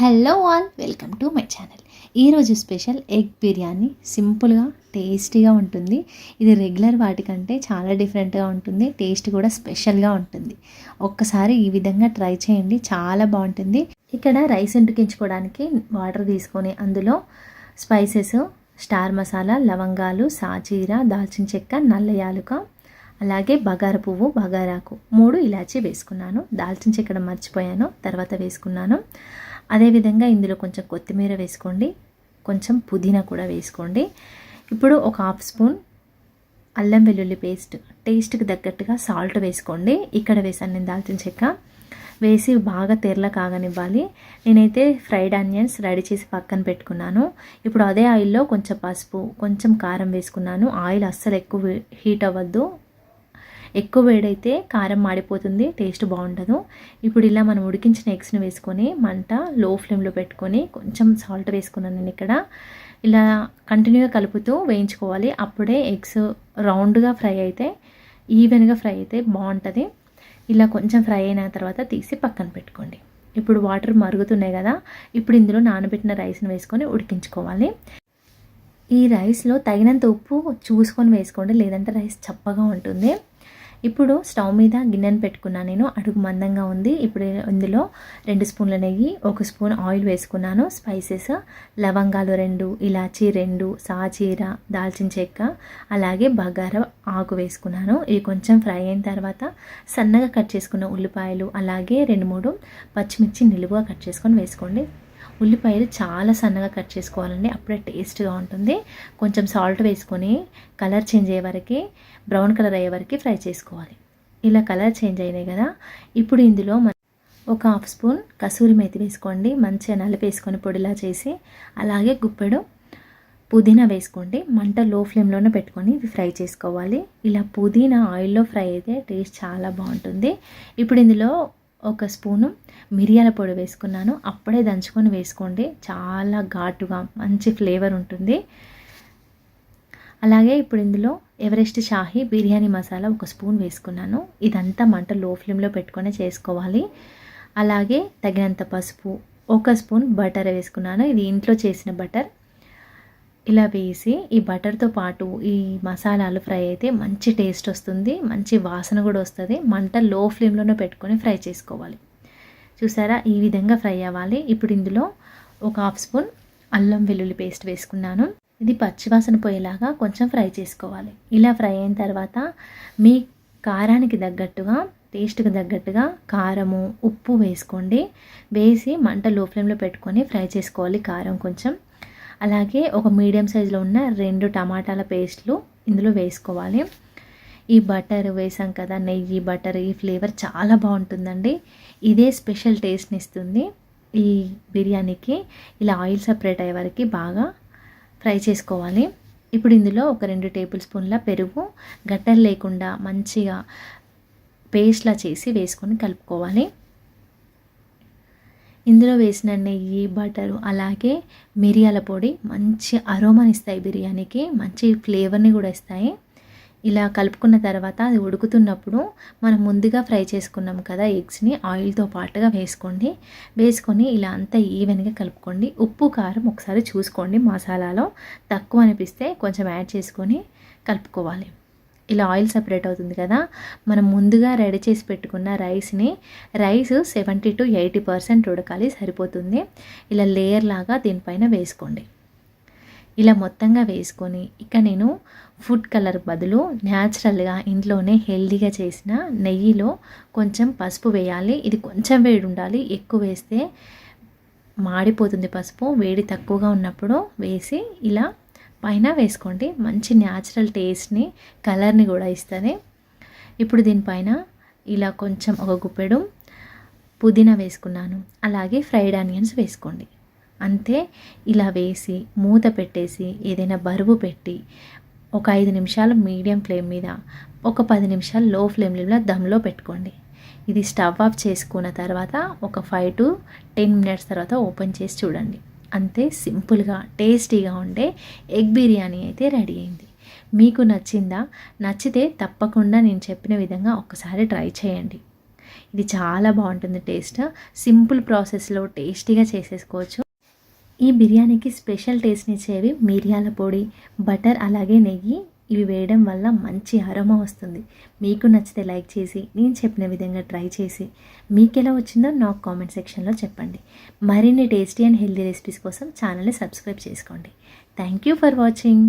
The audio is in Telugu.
Hello all welcome to my channel ఈరోజు స్పెషల్ ఎగ్ బిర్యానీ సింపుల్గా టేస్టీగా ఉంటుంది. ఇది రెగ్యులర్ వాటికంటే చాలా డిఫరెంట్గా ఉంటుంది. టేస్ట్ కూడా స్పెషల్గా ఉంటుంది. ఒక్కసారి ఈ విధంగా ట్రై చేయండి చాలా బాగుంటుంది. ఇక్కడ రైస్ ఉడికించుకోవడానికి వాటర్ తీసుకొని అందులో స్పైసెస్ స్టార్ మసాలా లవంగాలు సాజీరా దాల్చిన చెక్క నల్ల యాలుక అలాగే బగార పువ్వు బగారాకు మూడు ఇలాచీ వేసుకున్నాను. దాల్చిన చెక్కడం మర్చిపోయాను తర్వాత వేసుకున్నాను. అదేవిధంగా ఇందులో కొంచెం కొత్తిమీర వేసుకోండి. కొంచెం పుదీనా కూడా వేసుకోండి. ఇప్పుడు ఒక హాఫ్ స్పూన్ అల్లం వెల్లుల్లి పేస్ట్ టేస్ట్కి తగ్గట్టుగా సాల్ట్ వేసుకోండి. ఇక్కడ వేసాను నేను దాల్చిన చెక్క. వేసి బాగా తెరల కాగనివ్వాలి నేనైతే ఫ్రైడ్ ఆనియన్స్ రెడీ చేసి పక్కన పెట్టుకున్నాను. ఇప్పుడు అదే ఆయిల్లో కొంచెం పసుపు కొంచెం కారం వేసుకున్నాను. ఆయిల్ అస్సలు ఎక్కువ హీట్ అవ్వద్దు. ఎక్కువ వేడైతే కారం మాడిపోతుంది టేస్ట్ బాగుండదు. ఇప్పుడు ఇలా మనం ఉడికించిన ఎగ్స్ని వేసుకొని మంట లో ఫ్లేమ్లో పెట్టుకొని కొంచెం సాల్ట్ వేసుకున్నాను నేను ఇక్కడ. ఇలా కంటిన్యూగా కలుపుతూ వేయించుకోవాలి. అప్పుడే ఎగ్స్ రౌండ్గా ఫ్రై అయితే ఈవెన్గా ఫ్రై అయితే బాగుంటుంది. ఇలా కొంచెం ఫ్రై అయిన తర్వాత తీసి పక్కన పెట్టుకోండి. ఇప్పుడు వాటర్ మరుగుతున్నాయి కదా ఇప్పుడు ఇందులో నానబెట్టిన రైస్ని వేసుకొని ఉడికించుకోవాలి. ఈ రైస్లో తగినంత ఉప్పు చూసుకొని వేసుకోండి లేదంటే రైస్ చప్పగా ఉంటుంది. ఇప్పుడు స్టవ్ మీద గిన్నెను పెట్టుకున్నాను నేను. అడుగు మందంగా ఉంది. ఇప్పుడు ఇందులో రెండు స్పూన్ల నెయ్యి ఒక స్పూన్ ఆయిల్ వేసుకున్నాను. స్పైసెస్ లవంగాలు రెండు ఇలాచీ రెండు సాజీర దాల్చిన చెక్క అలాగే బగార ఆకు వేసుకున్నాను. ఇవి కొంచెం ఫ్రై అయిన తర్వాత సన్నగా కట్ చేసుకున్న ఉల్లిపాయలు అలాగే రెండు మూడు పచ్చిమిర్చి నిలువుగా కట్ చేసుకొని వేసుకోండి. ఉల్లిపాయలు చాలా సన్నగా కట్ చేసుకోవాలండి. అప్పుడే టేస్ట్గా ఉంటుంది. కొంచెం సాల్ట్ వేసుకొని కలర్ చేంజ్ అయ్యే వరకు బ్రౌన్ కలర్ అయ్యే వరకు ఫ్రై చేసుకోవాలి. ఇలా కలర్ చేంజ్ అయినాయి కదా. ఇప్పుడు ఇందులో ఒక హాఫ్ స్పూన్ కసూరి మేతి వేసుకోండి. మంచిగా నలిపేసుకొని పొడిలా చేసి అలాగే గుప్పెడు పుదీనా వేసుకోండి. మంట లో ఫ్లేమ్లోనే పెట్టుకొని ఇవి ఫ్రై చేసుకోవాలి. ఇలా పుదీనా ఆయిల్లో ఫ్రై అయితే టేస్ట్ చాలా బాగుంటుంది. ఇప్పుడు ఇందులో ఒక స్పూను మిరియాల పొడి వేసుకున్నాను. అప్పుడే దంచుకొని వేసుకోండి. చాలా ఘాటుగా మంచి ఫ్లేవర్ ఉంటుంది. అలాగే ఇప్పుడు ఇందులో ఎవరెస్ట్ షాహీ బిర్యానీ మసాలా ఒక స్పూన్ వేసుకున్నాను. ఇదంతా మంట లో ఫ్లేమ్లో పెట్టుకొని చేసుకోవాలి. అలాగే తగినంత పసుపు ఒక స్పూన్ బటర్ వేసుకున్నాను. ఇది ఇంట్లో చేసిన బటర్. ఇలా వేసి ఈ బటర్తో పాటు ఈ మసాలాలు ఫ్రై అయితే మంచి టేస్ట్ వస్తుంది. మంచి వాసన కూడా వస్తుంది. మంట లో ఫ్లేమ్లోనే పెట్టుకొని ఫ్రై చేసుకోవాలి. చూసారా? ఈ విధంగా ఫ్రై అవ్వాలి. ఇప్పుడు ఇందులో ఒక హాఫ్ స్పూన్ అల్లం వెల్లుల్లి పేస్ట్ వేసుకున్నాను. ఇది పచ్చివాసన పోయేలాగా కొంచెం ఫ్రై చేసుకోవాలి. ఇలా ఫ్రై అయిన తర్వాత మీ కారానికి తగ్గట్టుగా టేస్ట్కి తగ్గట్టుగా కారము ఉప్పు వేసుకోండి. వేసి మంట లో ఫ్లేమ్లో పెట్టుకొని ఫ్రై చేసుకోవాలి కారం కొంచెం. అలాగే ఒక మీడియం సైజులో ఉన్న రెండు టమాటాల పేస్ట్లు ఇందులో వేసుకోవాలి. ఈ బటర్ వేసాం కదా నెయ్యి బటర్ ఈ ఫ్లేవర్ చాలా బాగుంటుందండి. ఇదే స్పెషల్ టేస్ట్ని ఇస్తుంది. ఈ బిర్యానీకి ఇలా ఆయిల్ సపరేట్ అయ్యే వరకు బాగా ఫ్రై చేసుకోవాలి. ఇప్పుడు ఇందులో ఒక రెండు టేబుల్ స్పూన్ల పెరుగు గట్టలు లేకుండా మంచిగా పేస్ట్లా చేసి వేసుకొని కలుపుకోవాలి. ఇందులో వేసిన నెయ్యి బటరు అలాగే మిరియాల పొడి మంచి అరోమాని ఇస్తాయి బిర్యానీకి. మంచి ఫ్లేవర్ని కూడా ఇస్తాయి. ఇలా కలుపుకున్న తర్వాత అది ఉడుకుతున్నప్పుడు మనం ముందుగా ఫ్రై చేసుకున్నాం కదా ఎగ్స్ని ఆయిల్తో పాటుగా వేసుకోండి. వేసుకొని ఇలా అంతా ఈవెన్గా కలుపుకోండి. ఉప్పు కారం ఒకసారి చూసుకోండి మసాలాలో. తక్కువ అనిపిస్తే కొంచెం యాడ్ చేసుకొని కలుపుకోవాలి. ఇలా ఆయిల్ సపరేట్ అవుతుంది కదా మనం ముందుగా రెడీ చేసి పెట్టుకున్న రైస్ని rice seventy to eighty percent ఉడకాలి సరిపోతుంది. ఇలా లేయర్ లాగా దీనిపైన వేసుకోండి. ఇలా మొత్తంగా వేసుకొని ఇక నేను ఫుడ్ కలర్ బదులు న్యాచురల్గా ఇంట్లోనే హెల్దీగా చేసిన నెయ్యిలో కొంచెం పసుపు వేయాలి. ఇది కొంచెం వేడి ఉండాలి. ఎక్కువ వేస్తే మాడిపోతుంది పసుపు. వేడి తక్కువగా ఉన్నప్పుడు వేసి ఇలా పైన వేసుకోండి. మంచి న్యాచురల్ టేస్ట్ని కలర్ని కూడా ఇస్తుంది ఇప్పుడు దీనిపైన ఇలా కొంచెం ఒక గుప్పెడు పుదీనా వేసుకున్నాను. అలాగే ఫ్రైడ్ ఆనియన్స్ వేసుకోండి. అంతే ఇలా వేసి మూత పెట్టేసి ఏదైనా బరువు పెట్టి ఒక ఐదు నిమిషాలు మీడియం ఫ్లేమ్ మీద ఒక పది నిమిషాలు లో ఫ్లేమ్లో దమ్లో పెట్టుకోండి. ఇది స్టవ్ ఆఫ్ చేసుకున్న తర్వాత ఒక ఫైవ్ టు టెన్ మినిట్స్ తర్వాత ఓపెన్ చేసి చూడండి. అంతే సింపుల్గా టేస్టీగా ఉండే ఎగ్ బిర్యానీ అయితే రెడీ అయింది. మీకు నచ్చిందా? నచ్చితే తప్పకుండా నేను చెప్పిన విధంగా ఒకసారి ట్రై చేయండి. ఇది చాలా బాగుంటుంది టేస్ట్. సింపుల్ ప్రాసెస్లో టేస్టీగా చేసేసుకోవచ్చు. ఈ బిర్యానీకి స్పెషల్ టేస్ట్ని ఇచ్చేవి మిరియాల పొడి బటర్ అలాగే నెయ్యి ఇవి వేయడం వల్ల మంచి అరోమా వస్తుంది. మీకు నచ్చితే లైక్ చేసి నేను చెప్పిన విధంగా ట్రై చేసి మీకు ఎలా వచ్చిందో నాకు కామెంట్ సెక్షన్లో చెప్పండి. మరిన్ని టేస్టీ అండ్ హెల్తీ రెసిపీస్ కోసం ఛానల్ని సబ్స్క్రైబ్ చేసుకోండి. Thank you for watching.